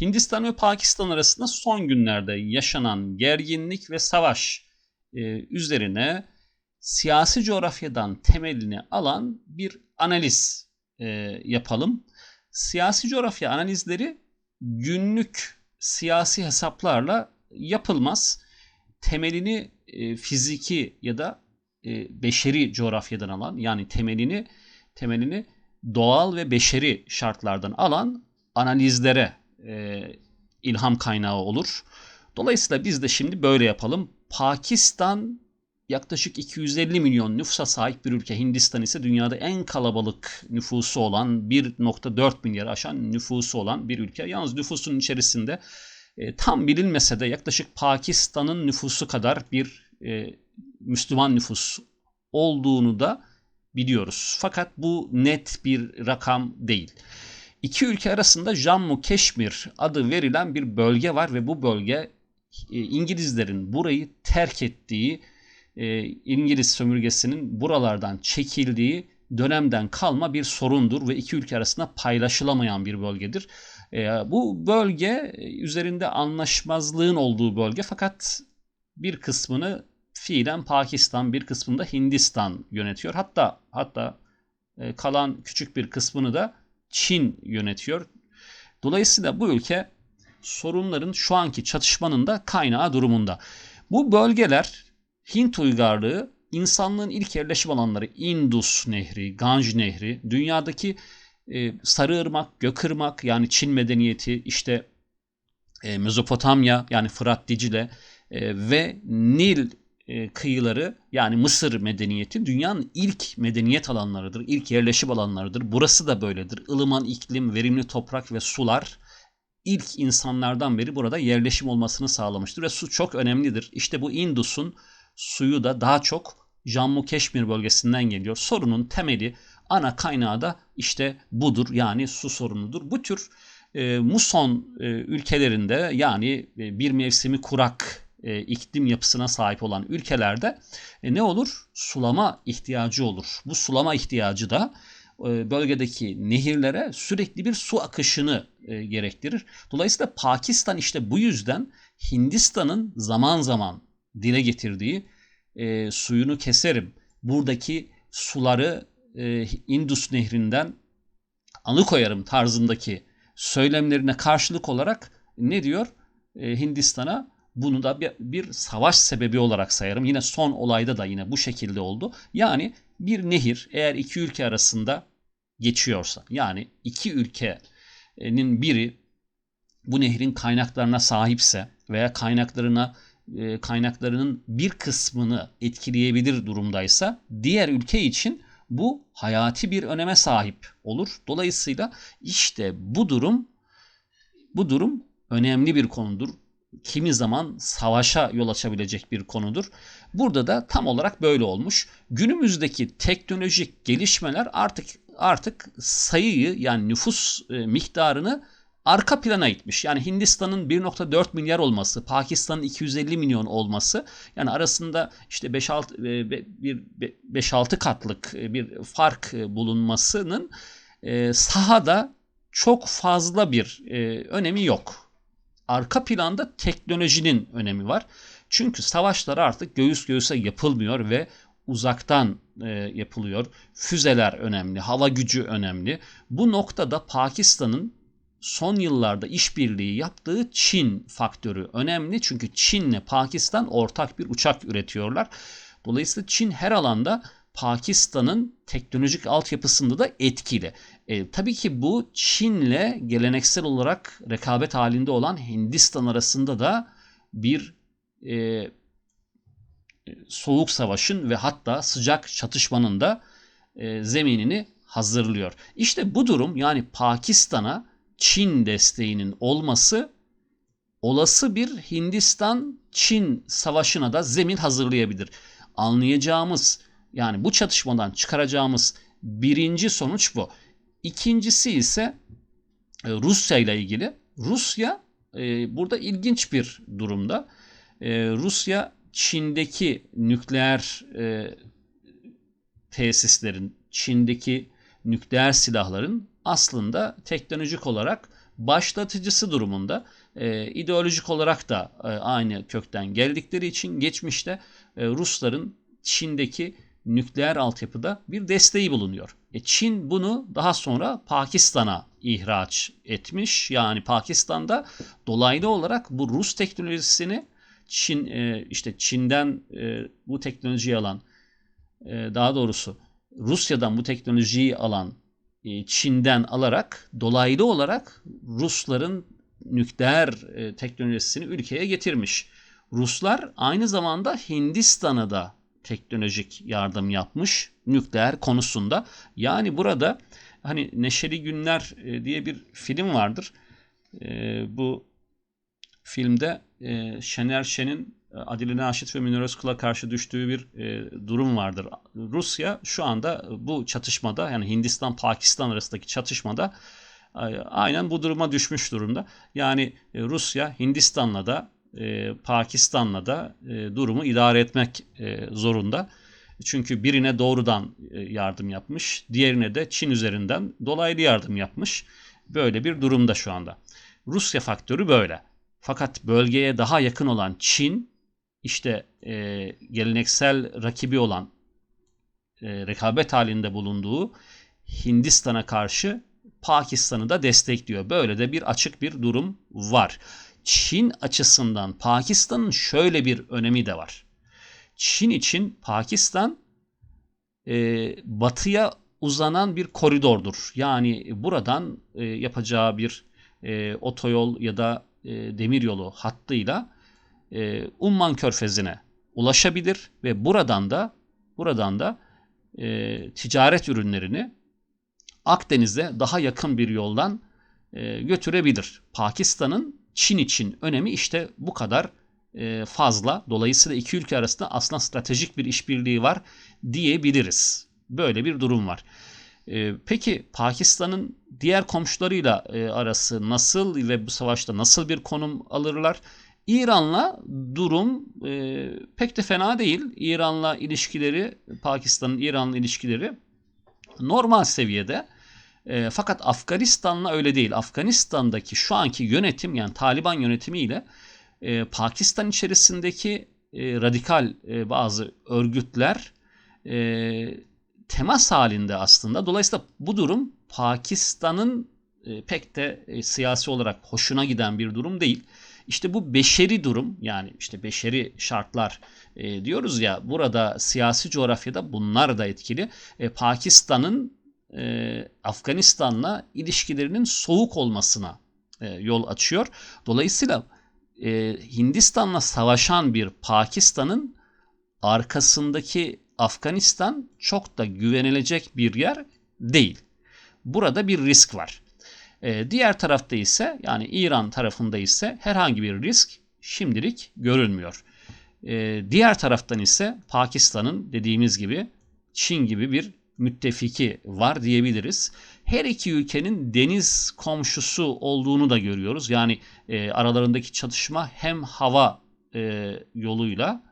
Hindistan ve Pakistan arasında son günlerde yaşanan gerginlik ve savaş e, üzerine siyasi coğrafyadan temelini alan bir analiz e, yapalım. Siyasi coğrafya analizleri günlük siyasi hesaplarla yapılmaz. Temelini e, fiziki ya da e, beşeri coğrafyadan alan yani temelini temelini doğal ve beşeri şartlardan alan analizlere e, ilham kaynağı olur. Dolayısıyla biz de şimdi böyle yapalım. Pakistan yaklaşık 250 milyon nüfusa sahip bir ülke. Hindistan ise dünyada en kalabalık nüfusu olan 1.4 milyar aşan nüfusu olan bir ülke. Yalnız nüfusun içerisinde e, tam bilinmese de yaklaşık Pakistan'ın nüfusu kadar bir e, Müslüman nüfus olduğunu da biliyoruz. Fakat bu net bir rakam değil. İki ülke arasında Jammu Keşmir adı verilen bir bölge var ve bu bölge e, İngilizlerin burayı terk ettiği, e, İngiliz sömürgesinin buralardan çekildiği dönemden kalma bir sorundur ve iki ülke arasında paylaşılamayan bir bölgedir. E, bu bölge üzerinde anlaşmazlığın olduğu bölge fakat bir kısmını fiilen Pakistan, bir kısmını da Hindistan yönetiyor. Hatta hatta kalan küçük bir kısmını da Çin yönetiyor. Dolayısıyla bu ülke sorunların şu anki çatışmanın da kaynağı durumunda. Bu bölgeler Hint uygarlığı insanlığın ilk yerleşim alanları Indus Nehri, Ganj Nehri, dünyadaki e, Sarıırmak, Gökırmak yani Çin medeniyeti, işte e, Mezopotamya yani Fırat Dicle e, ve Nil kıyıları yani Mısır medeniyeti dünyanın ilk medeniyet alanlarıdır, ilk yerleşim alanlarıdır. Burası da böyledir. Ilıman iklim, verimli toprak ve sular ilk insanlardan beri burada yerleşim olmasını sağlamıştır ve su çok önemlidir. İşte bu Indus'un suyu da daha çok Jammu Keşmir bölgesinden geliyor. Sorunun temeli, ana kaynağı da işte budur yani su sorunudur. Bu tür e, muson e, ülkelerinde yani e, bir mevsimi kurak e, iklim yapısına sahip olan ülkelerde e, ne olur? Sulama ihtiyacı olur. Bu sulama ihtiyacı da e, bölgedeki nehirlere sürekli bir su akışını e, gerektirir. Dolayısıyla Pakistan işte bu yüzden Hindistan'ın zaman zaman dile getirdiği e, suyunu keserim. Buradaki suları e, Indus nehrinden alıkoyarım tarzındaki söylemlerine karşılık olarak ne diyor? E, Hindistan'a bunu da bir, bir savaş sebebi olarak sayarım. Yine son olayda da yine bu şekilde oldu. Yani bir nehir eğer iki ülke arasında geçiyorsa yani iki ülkenin biri bu nehrin kaynaklarına sahipse veya kaynaklarına e, kaynaklarının bir kısmını etkileyebilir durumdaysa diğer ülke için bu hayati bir öneme sahip olur. Dolayısıyla işte bu durum bu durum önemli bir konudur kimi zaman savaşa yol açabilecek bir konudur. Burada da tam olarak böyle olmuş. Günümüzdeki teknolojik gelişmeler artık artık sayıyı yani nüfus e, miktarını arka plana itmiş. Yani Hindistan'ın 1.4 milyar olması, Pakistan'ın 250 milyon olması yani arasında işte 5-6 e, bir 5-6 katlık e, bir fark bulunmasının sahada çok fazla bir önemi yok arka planda teknolojinin önemi var. Çünkü savaşlar artık göğüs göğüse yapılmıyor ve uzaktan e, yapılıyor. Füzeler önemli, hava gücü önemli. Bu noktada Pakistan'ın son yıllarda işbirliği yaptığı Çin faktörü önemli. Çünkü Çin'le Pakistan ortak bir uçak üretiyorlar. Dolayısıyla Çin her alanda Pakistan'ın teknolojik altyapısında da etkili. E, tabii ki bu Çin'le geleneksel olarak rekabet halinde olan Hindistan arasında da bir e, soğuk savaşın ve hatta sıcak çatışmanın da e, zeminini hazırlıyor. İşte bu durum yani Pakistan'a Çin desteğinin olması olası bir Hindistan-Çin savaşına da zemin hazırlayabilir. Anlayacağımız yani bu çatışmadan çıkaracağımız birinci sonuç bu. İkincisi ise e, Rusya ile ilgili. Rusya e, burada ilginç bir durumda. E, Rusya Çin'deki nükleer tesislerin, Çin'deki nükleer silahların aslında teknolojik olarak başlatıcısı durumunda e, ideolojik olarak da e, aynı kökten geldikleri için geçmişte e, Rusların Çin'deki nükleer altyapıda bir desteği bulunuyor. E, Çin bunu daha sonra Pakistan'a ihraç etmiş. Yani Pakistan'da dolaylı olarak bu Rus teknolojisini Çin e, işte Çin'den e, bu teknolojiyi alan e, daha doğrusu Rusya'dan bu teknolojiyi alan Çin'den alarak dolaylı olarak Rusların nükleer teknolojisini ülkeye getirmiş. Ruslar aynı zamanda Hindistan'a da teknolojik yardım yapmış nükleer konusunda. Yani burada hani Neşeli Günler e, diye bir film vardır. Bu filmde Şener Şen'in Adile Naşit ve Münir Özkul'a karşı düştüğü bir e, durum vardır. Rusya şu anda bu çatışmada yani Hindistan-Pakistan arasındaki çatışmada e, aynen bu duruma düşmüş durumda. Yani e, Rusya Hindistan'la da e, Pakistan'la da e, durumu idare etmek e, zorunda. Çünkü birine doğrudan e, yardım yapmış, diğerine de Çin üzerinden dolaylı yardım yapmış. Böyle bir durumda şu anda. Rusya faktörü böyle. Fakat bölgeye daha yakın olan Çin işte e, geleneksel rakibi olan e, rekabet halinde bulunduğu Hindistan'a karşı Pakistan'ı da destekliyor. Böyle de bir açık bir durum var. Çin açısından Pakistan'ın şöyle bir önemi de var. Çin için Pakistan e, batıya uzanan bir koridordur. Yani buradan e, yapacağı bir e, otoyol ya da e, demiryolu hattıyla e, Umman Körfezi'ne ulaşabilir ve buradan da buradan da e, ticaret ürünlerini Akdeniz'e daha yakın bir yoldan e, götürebilir. Pakistan'ın Çin için önemi işte bu kadar e, fazla. Dolayısıyla iki ülke arasında aslında stratejik bir işbirliği var diyebiliriz. Böyle bir durum var. E, peki Pakistan'ın diğer komşularıyla e, arası nasıl ve bu savaşta nasıl bir konum alırlar? İran'la durum pek de fena değil. İran'la ilişkileri, Pakistan'ın İran'la ilişkileri normal seviyede. E, fakat Afganistan'la öyle değil. Afganistan'daki şu anki yönetim yani Taliban yönetimiyle e, Pakistan içerisindeki e, radikal e, bazı örgütler e, temas halinde aslında. Dolayısıyla bu durum Pakistan'ın e, pek de e, siyasi olarak hoşuna giden bir durum değil. İşte bu beşeri durum yani işte beşeri şartlar e, diyoruz ya burada siyasi coğrafyada bunlar da etkili. E, Pakistan'ın e, Afganistan'la ilişkilerinin soğuk olmasına e, yol açıyor. Dolayısıyla e, Hindistan'la savaşan bir Pakistan'ın arkasındaki Afganistan çok da güvenilecek bir yer değil. Burada bir risk var. E, diğer tarafta ise yani İran tarafında ise herhangi bir risk şimdilik görülmüyor. E, diğer taraftan ise Pakistan'ın dediğimiz gibi Çin gibi bir müttefiki var diyebiliriz. Her iki ülkenin deniz komşusu olduğunu da görüyoruz. Yani e, aralarındaki çatışma hem hava e, yoluyla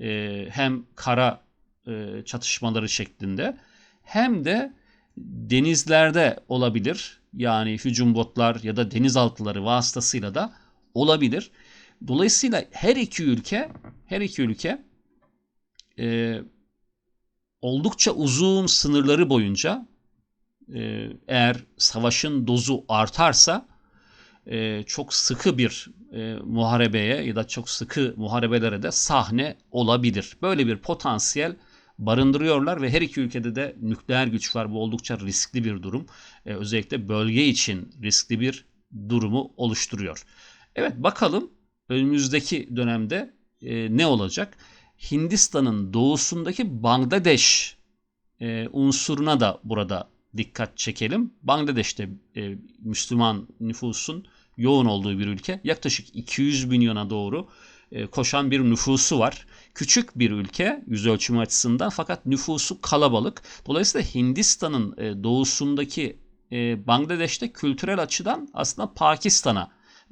e, hem kara e, çatışmaları şeklinde hem de denizlerde olabilir. Yani hücum botlar ya da denizaltıları vasıtasıyla da olabilir. Dolayısıyla her iki ülke her iki ülke e, oldukça uzun sınırları boyunca e, eğer savaşın dozu artarsa e, çok sıkı bir e, muharebeye ya da çok sıkı muharebelere de sahne olabilir. Böyle bir potansiyel barındırıyorlar ve her iki ülkede de nükleer güç var. Bu oldukça riskli bir durum. Özellikle bölge için riskli bir durumu oluşturuyor. Evet bakalım önümüzdeki dönemde ne olacak? Hindistan'ın doğusundaki Bangladeş e, unsuruna da burada dikkat çekelim. Bangladeş'te e, Müslüman nüfusun yoğun olduğu bir ülke. Yaklaşık 200 milyona doğru e, koşan bir nüfusu var. Küçük bir ülke yüz ölçümü açısından fakat nüfusu kalabalık. Dolayısıyla Hindistan'ın e, doğusundaki e, Bangladeş'te kültürel açıdan aslında Pakistan'a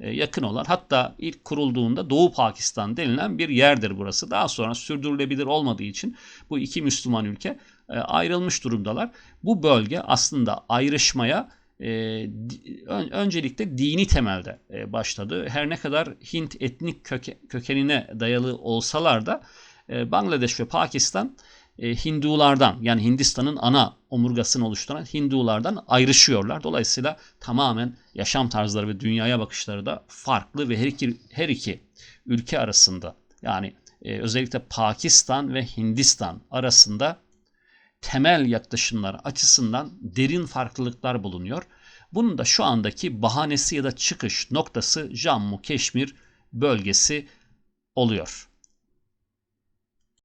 yakın olan hatta ilk kurulduğunda Doğu Pakistan denilen bir yerdir burası. Daha sonra sürdürülebilir olmadığı için bu iki Müslüman ülke ayrılmış durumdalar. Bu bölge aslında ayrışmaya e, öncelikle dini temelde e, başladı. Her ne kadar Hint etnik köke- kökenine dayalı olsalar da e, Bangladeş ve Pakistan e, Hindulardan yani Hindistan'ın ana omurgasını oluşturan Hindulardan ayrışıyorlar. Dolayısıyla tamamen yaşam tarzları ve dünyaya bakışları da farklı ve her iki, her iki ülke arasında yani e, özellikle Pakistan ve Hindistan arasında temel yaklaşımlar açısından derin farklılıklar bulunuyor. Bunun da şu andaki bahanesi ya da çıkış noktası Jammu Keşmir bölgesi oluyor.